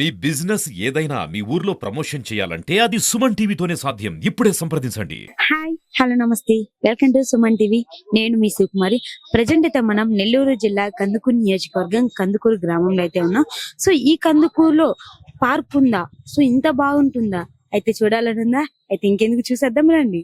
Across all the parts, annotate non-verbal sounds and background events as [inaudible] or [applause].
మీ business ఏదైనా మీ ఊర్లో promotion చేయాలంటే అది సుమన్ టీవీతోనే సాధ్యం. ఇప్పుడే సంప్రదించండి. హాయ్ హలో నమస్తే. Welcome to Suman TV. నేను మీ సుకుమారి. ప్రజెంట్ అయితే మనం నెల్లూరు జిల్లా కందుకూరు నియోజకవర్గం కందుకూరు గ్రామంలో అయితే ఉన్నాం. సో ఈ కందుకూరులో పార్క్ ఉందా? సో ఇంత బాగుంటుందా? అయితే చూడాలని ఉందా అయితే ఇంకెందుకు చూసేద్దాం రండి.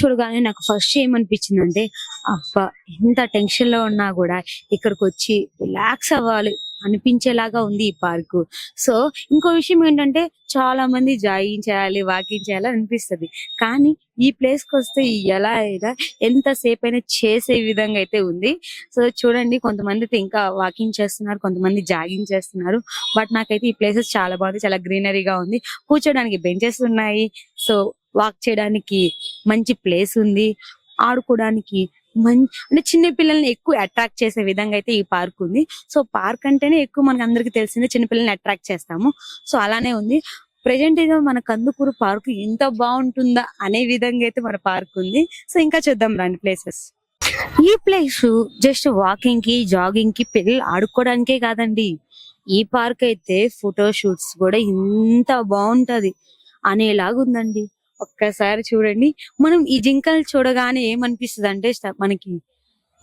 చూడగానే నాకు ఫస్ట్ ఏమనిపించింది అంటే అబ్బా ఎంత టెన్షన్లో ఉన్నా కూడా ఇక్కడికి వచ్చి రిలాక్స్ అవ్వాలి అనిపించేలాగా ఉంది ఈ పార్కు సో ఇంకో విషయం ఏంటంటే చాలా మంది జాగింగ్ చేయాలి వాకింగ్ చేయాలి అనిపిస్తది. కానీ ఈ ప్లేస్కి వస్తే ఎలా అయినా ఎంతసేపు అయినా చేసే విధంగా అయితే ఉంది. సో చూడండి కొంతమంది అయితే ఇంకా వాకింగ్ చేస్తున్నారు కొంతమంది జాగింగ్ చేస్తున్నారు. బట్ నాకైతే ఈ ప్లేసెస్ చాలా బాగుంది చాలా గ్రీనరీగా ఉంది. కూర్చోడానికి బెంచెస్ ఉన్నాయి. సో వాక్ చేయడానికి మంచి ప్లేస్ ఉంది. ఆడుకోవడానికి మంచి అంటే చిన్న పిల్లల్ని ఎక్కువ అట్రాక్ట్ చేసే విధంగా అయితే ఈ పార్క్ ఉంది. సో పార్క్ అంటేనే ఎక్కువ మనకి అందరికి తెలిసిందే చిన్న పిల్లల్ని అట్రాక్ట్ చేస్తాము. సో అలానే ఉంది. ప్రెజెంట్ అయితే మన కందుకూరు పార్క్ ఎంత బాగుంటుందా అనే విధంగా అయితే మన పార్క్ ఉంది. సో ఇంకా చూద్దాం రండి ప్లేసెస్ ఈ ప్లేస్ జస్ట్ వాకింగ్కి జాగింగ్కి పిల్లలు ఆడుకోవడానికే కాదండి. ఈ పార్క్ అయితే ఫోటో షూట్స్ కూడా ఇంత బాగుంటది అనేలాగా ఉందండి ఒక్కసారి చూడండి. మనం ఈ జింకలు చూడగానే ఏమనిపిస్తుంది అంటే మనకి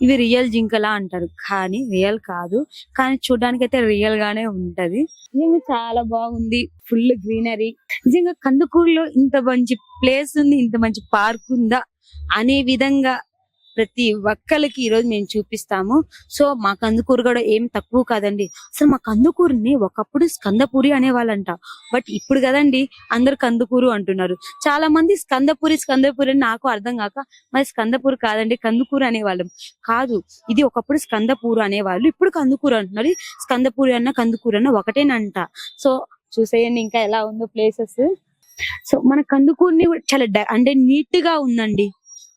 ఇవి రియల్ జింకలా అంటారు. కానీ రియల్ కాదు. కానీ చూడడానికి అయితే రియల్ గానే ఉంటది. నిజంగా చాలా బాగుంది. Full greenery. నిజంగా కందుకూరులో ఇంత మంచి ప్లేస్ ఉంది ఇంత మంచి పార్క్ ఉందా అనే విధంగా ప్రతి ఒక్కరికి ఈ రోజు మేము చూపిస్తాము. సో మా కందుకూరు కూడా ఏం తక్కువ కాదండి. అసలు మా కందుకూరుని ఒకప్పుడు స్కందపూరి అనేవాళ్ళంట. బట్ ఇప్పుడు కదండి అందరు కందుకూరు అంటున్నారు. చాలా మంది స్కందపూరి స్కందపూరి అని నాకు అర్థం కాక మరి స్కందపూరి కాదండి కందుకూరు అనేవాళ్ళం. కాదు ఇది ఒకప్పుడు స్కందపూరు అనేవాళ్ళు ఇప్పుడు కందుకూరు అంటున్నారు. స్కందపూరి అన్న కందుకూరు అన్న ఒకటేనంట. సో చూసేయండి ఇంకా ఎలా ఉందో ప్లేసెస్ సో మన కందుకూరుని చాలా అంటే నీట్గా ఉందండి.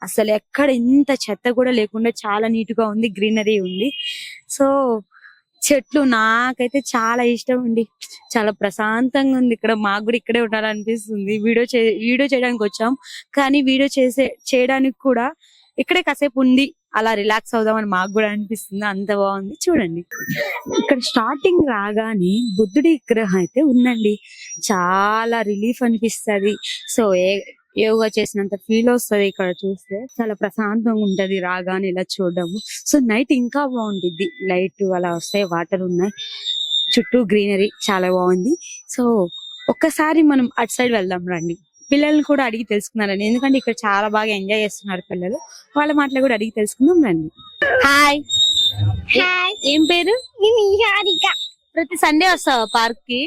అసలు ఎక్కడ ఇంత చెత్త కూడా లేకుండా చాలా నీట్గా ఉంది గ్రీనరీ ఉంది. సో చెట్లు నాకైతే చాలా ఇష్టం అండి. చాలా ప్రశాంతంగా ఉంది ఇక్కడ. మాకు కూడా ఇక్కడే ఉండాలనిపిస్తుంది. వీడియో చే వీడియో చేయడానికి వచ్చాం. కానీ వీడియో చేసే చేయడానికి కూడా ఇక్కడే కాసేపు ఉంది అలా రిలాక్స్ అవుదామని మాకు కూడా అనిపిస్తుంది. అంత బాగుంది. చూడండి. ఇక్కడ స్టార్టింగ్ రాగానే బుద్ధుడి విగ్రహం అయితే ఉందండి. చాలా రిలీఫ్ అనిపిస్తది. సో ఏ యోగా చేసినంత ఫీల్ వస్తది ఇక్కడ చూస్తే. చాలా ప్రశాంతంగా ఉంటది రాగానే ఇలా చూడడము. సో నైట్ ఇంకా బాగుంటుంది లైట్ అలా వస్తాయి వాటర్ ఉన్నాయి. చుట్టూ గ్రీనరీ చాలా బాగుంది. సో ఒక్కసారి మనం అటు సైడ్ వెళ్దాం రండి. పిల్లల్ని కూడా అడిగి తెలుసుకున్నారండి ఎందుకంటే ఇక్కడ చాలా బాగా ఎంజాయ్ చేస్తున్నారు పిల్లలు. వాళ్ళ మాటలు కూడా అడిగి తెలుసుకుందాం రండి. హాయ్ హాయ్ ఏం పేరు? ప్రతి సండే వస్తావా పార్క్కి?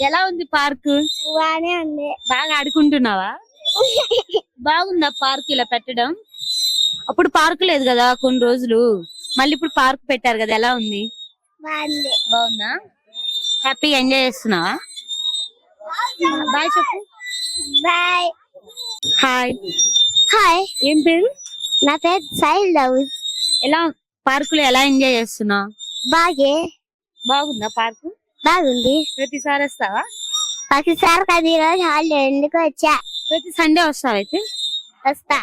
ఎలా ఉంది పార్క్? బానే ఉంది. బాగా ఆడుకుంటున్నావా? [laughs] బాగుందా పార్క్ ఇలా పెట్టడం? అప్పుడు పార్క్ లేదు కదా కొన్ని రోజులు. మళ్ళీ ఇప్పుడు పార్క్ పెట్టారు కదా ఎలా ఉంది? బాగుంది. బాగుందా? హ్యాపీగా ఎంజాయ్ చేస్తున్నావా? బాయ్ చెప్పు. బాయ్ హాయ్ హాయ్ ఏం పేరు? నా పేరు సాయిల్ దౌద్ ఎలా పార్కులో ఎలా ఎంజాయ్ చేస్తున్నావు? బాగే. బాగుందా పార్క్? బాగుంది. ప్రతిసారి వస్తావా? ప్రతిసారి కదా ఈరోజు హాలిడే ఎందుకు వచ్చా. ప్రతి సండే వస్తావా అయితే? వస్తా.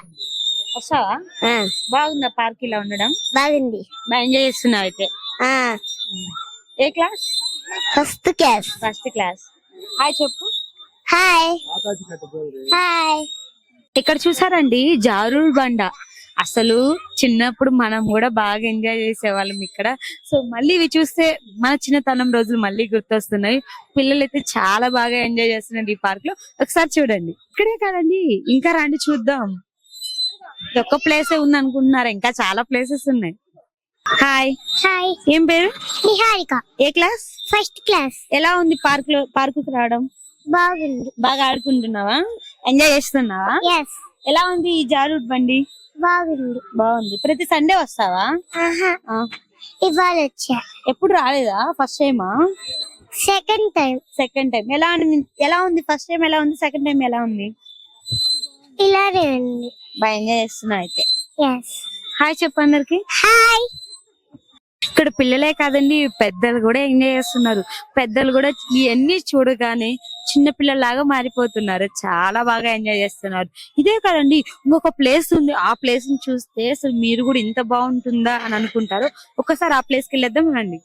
వస్తావా? ఆ, బాగుందా పార్క్ ఇలా ఉండడం? బాగుంది. బాగా ఎంజాయ్ చేస్తున్నావు అయితే. ఆ. ఏ class first class first class hi చెప్పు. హాయ్ హాయ్ ఇక్కడ చూసారండి జారుడు బండ. అసలు చిన్నప్పుడు మనం కూడా బాగా ఎంజాయ్ చేసేవాళ్ళం ఇక్కడ. సో మళ్ళీ ఇవి చూస్తే మన చిన్నతనం రోజులు మళ్ళీ గుర్తొస్తున్నాయి. పిల్లలు అయితే చాలా బాగా ఎంజాయ్ చేస్తున్నారు ఈ పార్క్లో. ఒకసారి చూడండి. ఇక్కడే కాదండి. ఇంకా రండి చూద్దాం. ఇది ఒక్క ప్లేసే ఉంది అనుకుంటున్నారా ఇంకా చాలా ప్లేసెస్ ఉన్నాయి. హాయ్ హాయ్ ఏం పేరు? నిహారిక. ఏ క్లాస్ ఫస్ట్ క్లాస్ ఎలా ఉంది పార్క్లో పార్క్ రావడం? బాగుంది. బాగా ఆడుకుంటున్నావా? ఎంజాయ్ చేస్తున్నావా? ఎలా ఉంది ఈ జారుడు బండి? బాగుంది. బాగుంది. ప్రతి సండే వస్తావా? ఆ, ఇవాళ వచ్చా. ఎప్పుడు రాలేదా? ఫస్ట్ టైమా? Second time. Second time. ఎలా ఉంది ఎలా ఉంది? ఫస్ట్ టైం ఎలా ఉంది? సెకండ్ టైం ఎలా ఉంది? ఇలానే ఉంది. బాగా ఎంజాయ్ చేస్తున్నా అయితే. ఎస్ హాయ్ చెప్పు అందరికి. హాయ్ ఇక్కడ పిల్లలే కాదండి పెద్దలు కూడా ఎంజాయ్ చేస్తున్నారు. పెద్దలు కూడా ఇవన్నీ చూడగానే చిన్నపిల్లలాగా మారిపోతున్నారు. చాలా బాగా ఎంజాయ్ చేస్తున్నారు. ఇదే కదండి ఇంకొక ప్లేస్ ఉంది. ఆ ప్లేస్ని చూస్తే అసలు మీరు కూడా ఇంత బాగుంటుందా అని అనుకుంటారు ఒకసారి ఆ ప్లేస్కి వెళ్ళేద్దాం రండి.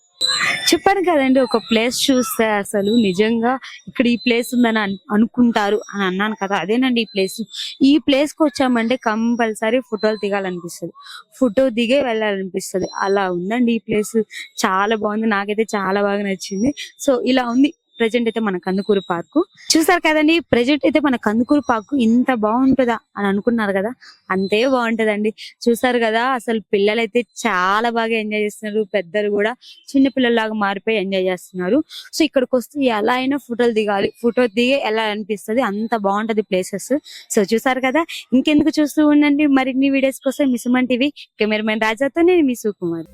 చెప్పాను కదండి ఒక ప్లేస్ చూస్తే అసలు నిజంగా ఇక్కడ ఈ ప్లేస్ ఉందని అనుకుంటారు అని అన్నాను కదా అదేనండి ఈ ప్లేస్. ఈ ప్లేస్కి వచ్చామంటే కంపల్సరీ ఫోటోలు దిగాలనిపిస్తుంది. ఫోటో దిగే వెళ్ళాలనిపిస్తుంది. అలా ఉందండి ఈ ప్లేస్. చాలా బాగుంది. నాకైతే చాలా బాగా నచ్చింది. సో ఇలా ఉంది. ప్రజెంట్ అయితే మన కందుకూరు పార్కు. చూసారు కదండి ప్రజెంట్ అయితే మన కందుకూరు పార్కు ఇంత బాగుంటుందా అని అనుకున్నారు కదా అంతే బాగుంటదండి. చూసారు కదా అసలు పిల్లలైతే చాలా బాగా ఎంజాయ్ చేస్తున్నారు పెద్దలు కూడా చిన్న పిల్లల్లాగా మారిపోయి ఎంజాయ్ చేస్తున్నారు. సో ఇక్కడికి వస్తే ఎలా అయినా ఫోటోలు దిగాలి ఫోటో దిగే ఎలా అనిపిస్తుంది అంత బాగుంటది ప్లేసెస్. సో చూసారు కదా ఇంకెందుకు చూస్తూ ఉండండి మరిన్ని వీడియోస్ కోసం మీ సుమన్ టీవీ కెమెరామెన్ రాజాతో నేను మీ సుకుమార్.